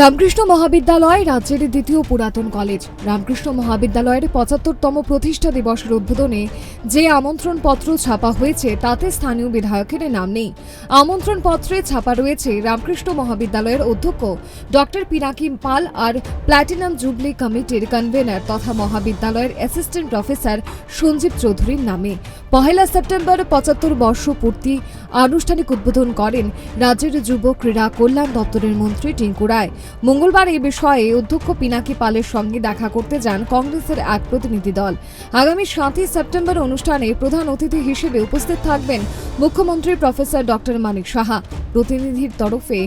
রামকৃষ্ণ মহাবিদ্যালয় রাজ্যের দ্বিতীয় পুরাতন কলেজ। রামকৃষ্ণ মহাবিদ্যালয়ের পঁচাত্তরতম প্রতিষ্ঠা দিবসের উদ্বোধনে যে আমন্ত্রণপত্র ছাপা হয়েছে, তাতে স্থানীয় বিধায়কের নাম নেই। আমন্ত্রণ পত্রে ছাপা রয়েছে রামকৃষ্ণ মহাবিদ্যালয়ের অধ্যক্ষ ডক্টর পিনাকি পাল আর প্ল্যাটিনাম জুবলি কমিটির কনভেনার তথা মহাবিদ্যালয়ের অ্যাসিস্ট্যান্ট প্রফেসর সঞ্জীব চৌধুরীর নামে। পহেলা সেপ্টেম্বর পঁচাত্তর বর্ষ পূর্তি আনুষ্ঠানিক উদ্বোধন করেন রাজ্যের যুব ক্রীড়া কল্যাণ দপ্তরের মন্ত্রী টিঙ্কু রায়। মঙ্গলবার এই বিষয়ে অধ্যক্ষ পিনাকি পালের সঙ্গে দেখা করতে যান কংগ্রেসের এক প্রতিনিধি দল। আগামী সাতই সেপ্টেম্বর অনুষ্ঠানে প্রধান অতিথি হিসেবে উপস্থিত থাকবেন মুখ্যমন্ত্রী প্রফেসর ডক্টর মানিক সাহা। প্রতিনিধির তরফে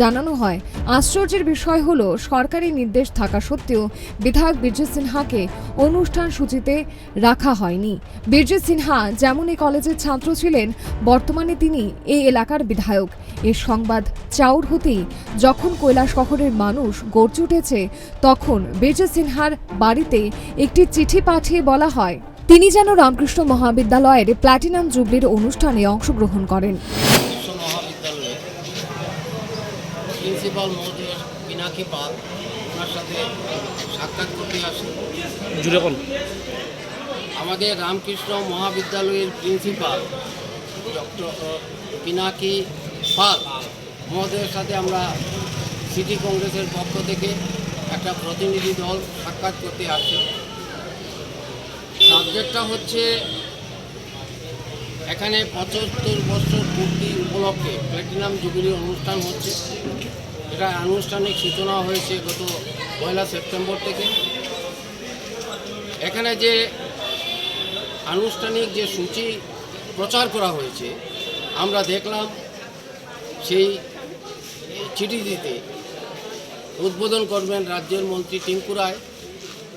জানানো হয়, আশ্চর্যের বিষয় হল, সরকারি নির্দেশ থাকা সত্ত্বেও বিধায়ক বীরজিৎ সিনহাকে অনুষ্ঠান সূচিতে রাখা হয়নি। বীরজিৎ সিনহা যেমন এই কলেজের ছাত্র ছিলেন বর্তমানে তিনি এই এলাকার বিধায়ক। এর সংবাদ চাউর হতেই যখন কৈলাস শহরের মানুষ গর্জে উঠেছে তখন বীরজিৎ সিনহার বাড়িতে একটি চিঠি পাঠিয়ে বলা হয় তিনি যেন রামকৃষ্ণ মহাবিদ্যালয়ের প্ল্যাটিনাম জুবলির অনুষ্ঠানে অংশগ্রহণ করেন। প্রিন্সিপাল মহোদয় পিনাকি পাল ওনার সাথে সাক্ষাৎ করতে আসি জুড়ে কোন আমাদের রামকৃষ্ণ মহাবিদ্যালয়ের প্রিন্সিপাল, ডক্টর পিনাকি পাল। মহোদয়ের সাথে আমরা সিটি কংগ্রেসের পক্ষ থেকে একটা প্রতিনিধি দল সাক্ষাৎ করতে আসি সাবজেক্টটা হচ্ছে এখানে পঁচাত্তর বছর পূর্তি উপলক্ষে প্ল্যাটিনাম জুবিলির অনুষ্ঠান হচ্ছে। এটা আনুষ্ঠানিক সূচনা হয়েছে গত পয়লা সেপ্টেম্বর থেকে। এখানে যে আনুষ্ঠানিক যে সূচি প্রচার করা হয়েছে, আমরা দেখলাম সেই চিঠি দিতে উদ্বোধন করবেন রাজ্যের মন্ত্রী টিঙ্কু রায়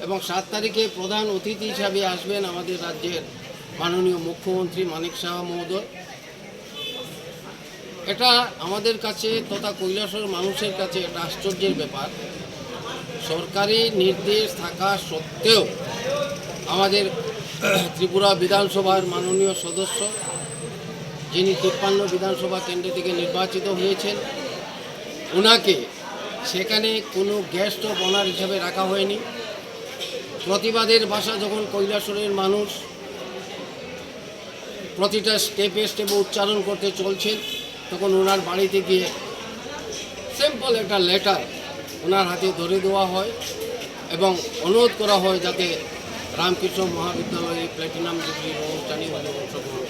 এবং সাত তারিখে প্রধান অতিথি হিসাবে আসবেন আমাদের রাজ্যের মাননীয় মুখ্যমন্ত্রী মানিক সাহা মহোদয়। এটা আমাদের কাছে তথা কৈলাসর মানুষের কাছে একটা আশ্চর্যের ব্যাপার। সরকারি নির্দেশ থাকা সত্ত্বেও আমাদের ত্রিপুরা বিধানসভার মাননীয় সদস্য, যিনি তিপ্পান্ন বিধানসভা কেন্দ্র থেকে নির্বাচিত হয়েছেন ওনাকে সেখানে কোনো গেস্ট অফ অনার হিসাবে রাখা হয়নি। প্রতিবাদের ভাষা যখন কৈলাসরের মানুষ প্রতিটা স্টেপে স্টেপে উচ্চারণ করতে চলছেন, তখন ওনার বাড়িতে গিয়ে সিম্পল একটা লেটার ওনার হাতে ধরে দেওয়া হয় এবং অনুরোধ করা হয় যাতে রামকৃষ্ণ মহাবিদ্যালয়ে প্ল্যাটিনাম অনুষ্ঠানে অংশগ্রহণ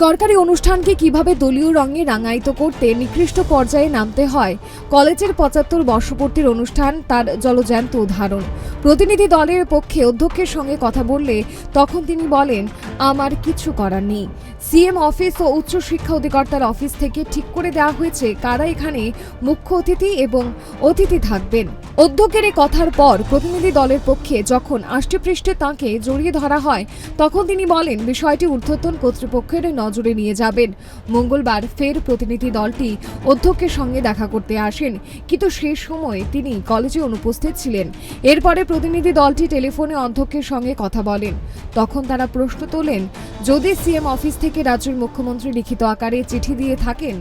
সরকারি অনুষ্ঠানকে কীভাবে দলীয় রঙে রাঙায়িত করতে নিকৃষ্ট পর্যায়ে নামতে হয়, কলেজের পঁচাত্তর বর্ষপূর্তির অনুষ্ঠান তার জলজ্যান্ত উদাহরণ। প্রতিনিধি দলের পক্ষে অধ্যক্ষের সঙ্গে কথা বললে তখন তিনি বলেন, আমার কিছু করার নেই। সিএম অফিস ও উচ্চ শিক্ষা অধিকর্তার অফিস থেকে ঠিক করে দেওয়া হয়েছে কারা এখানে মুখ্য অতিথি এবং অতিথি থাকবেন। অধ্যক্ষের এই কথার পর প্রতিনিধি দলের পক্ষে যখন আষ্টেপৃষ্ঠে তাঁকে জড়িয়ে ধরা হয়, তখন তিনি বলেন, বিষয়টি ঊর্ধ্বতন কর্তৃপক্ষের নজরে নিয়ে যাবেন। মঙ্গলবার ফের প্রতিনিধি দলটি অধ্যক্ষের সঙ্গে দেখা করতে আসেন, কিন্তু সে সময় তিনি কলেজে অনুপস্থিত ছিলেন। এরপরে প্রতিনিধি দলটি টেলিফোনে অধ্যক্ষের সঙ্গে কথা বলেন। তখন তারা প্রশ্ন তোলেন, যদি সিএম অফিস থেকে রাজ্যের মুখ্যমন্ত্রী লিখিত আকারে চিঠি দিয়ে থাকেন?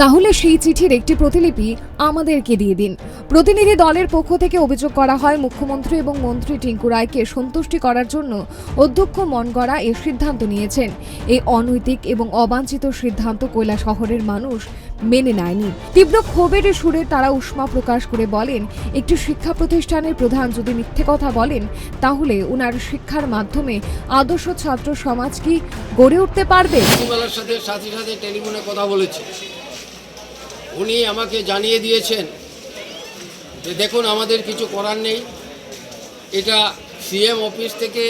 তাহলে সেই চিঠির একটি প্রতিলিপি আমাদেরকে দিয়ে দিন। প্রতিনিধি দলের পক্ষ থেকে অভিযোগ করা হয়, মুখ্যমন্ত্রী এবং মন্ত্রী টিঙ্কু রায়কে সন্তুষ্টি করার জন্য অধ্যক্ষ মনগড়া এর সিদ্ধান্ত নিয়েছেন। এই অনৈতিক এবং অবাঞ্ছিত সিদ্ধান্ত কৈলা শহরের মানুষ মেনে নেয়নি। তীব্র ক্ষোভের সুরে তারা উষ্মা প্রকাশ করে বলেন, একটি শিক্ষা প্রতিষ্ঠানের প্রধান যদি মিথ্যে কথা বলেন, তাহলে ওনার শিক্ষার মাধ্যমে আদর্শ ছাত্র সমাজ কি গড়ে উঠতে পারবে? সাথে সাথে টেলিফোনে কথা বলেছি। উনি আমাকে জানিয়ে দিয়েছেন যে দেখুন, আমাদের কিছু করার নেই। এটা সিএম অফিস থেকে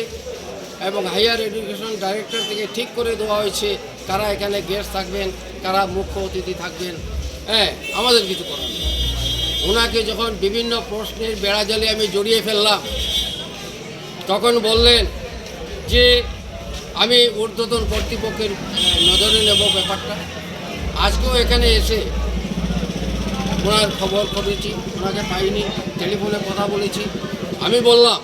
এবং হাইয়ার এডুকেশন ডাইরেক্টর থেকে ঠিক করে দেওয়া হয়েছে। কারা এখানে গেস্ট থাকবেন কারা মুখ্য অতিথি থাকবেন। হ্যাঁ আমাদের কিছু করার নেই। ওনাকে যখন বিভিন্ন প্রশ্নের বেড়াজালে আমি জড়িয়ে ফেললাম, তখন বললেন যে, আমি ঊর্ধ্বতন কর্তৃপক্ষের নজরে নেব ব্যাপারটা। আজকেও এখানে এসে ওনার খবর করেছি, ওনাকে পাইনি, টেলিফোনে কথা বলেছি। আমি বললাম,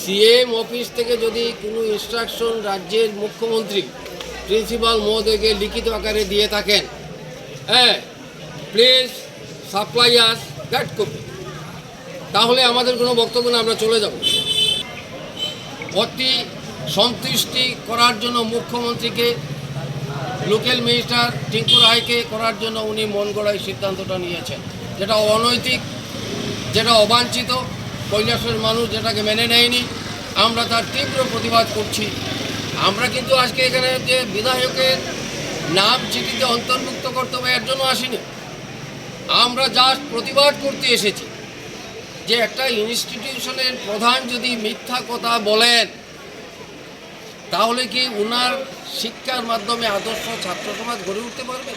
সিএম অফিস থেকে যদি কোনো ইনস্ট্রাকশন রাজ্যের মুখ্যমন্ত্রী প্রিন্সিপাল মহোদয়কে লিখিত আকারে দিয়ে থাকেন হ্যাঁ please supply us that copy তাহলে আমাদের কোনো বক্তব্য না, আমরা চলে যাব। অতি সন্তুষ্টি করার জন্য মুখ্যমন্ত্রীকে লোকাল মিনিস্টার টিঙ্কু রায়কে করার জন্য উনি মন গড়াই সিদ্ধান্তটা নিয়েছেন। যেটা অনৈতিক, যেটা অবাঞ্ছিত, কৈলাসের মানুষ যেটাকে মেনে নেয়নি, আমরা তার তীব্র প্রতিবাদ করছি। আমরা কিন্তু আজকে এখানে যে বিধায়কের নাম চিঠিতে অন্তর্ভুক্ত করতে হবে এর জন্য আসিনি। আমরা জাস্ট প্রতিবাদ করতে এসেছি যে একটা ইনস্টিটিউশনের প্রধান যদি মিথ্যা কথা বলেন তাহলে কি উনার শিক্ষার মাধ্যমে আদর্শ ছাত্র সমাজ গড়ে উঠতে পারবে?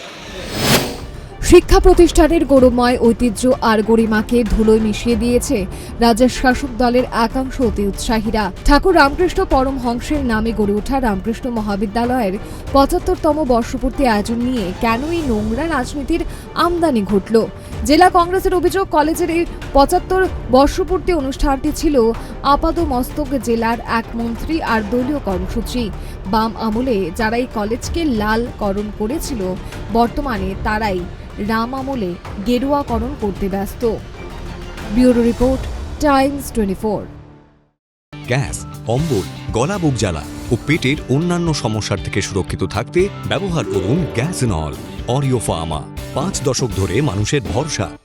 শিক্ষা প্রতিষ্ঠানের গৌরবময় ঐতিহ্য আর গরিমাকে ধুলোয় মিশিয়ে দিয়েছে রাজ্যের শাসক দলের একাংশ অতি উৎসাহীরা। ঠাকুর রামকৃষ্ণ পরমহংসের নামে গড়ে ওঠা রামকৃষ্ণ মহাবিদ্যালয়ের পঁচাত্তরতম বর্ষপূর্তি আয়োজন নিয়ে কেন এই নোংরা রাজনীতির আমদানি ঘটল? জেলা কংগ্রেসের অভিযোগ, কলেজের এই পঁচাত্তর বর্ষপূর্তি অনুষ্ঠানটি ছিল আপাদ মস্তক জেলার এক মন্ত্রী আর দলীয় কর্মসূচি। বাম আমলে যারা এই কলেজকে লাল করণ করেছিল, বর্তমানে তারাই রাম আমলে গেরুয়াকরণ করতে ব্যস্ত। Bureau report, times twenty four. Gas, অম্বল, গলা বুক জ্বালা ও পেটের অন্যান্য সমস্যার থেকে সুরক্ষিত থাকতে ব্যবহার করুন গ্যাস নল, অরিও ফার্মা। পাঁচ দশক ধরে মানুষের ভরসা।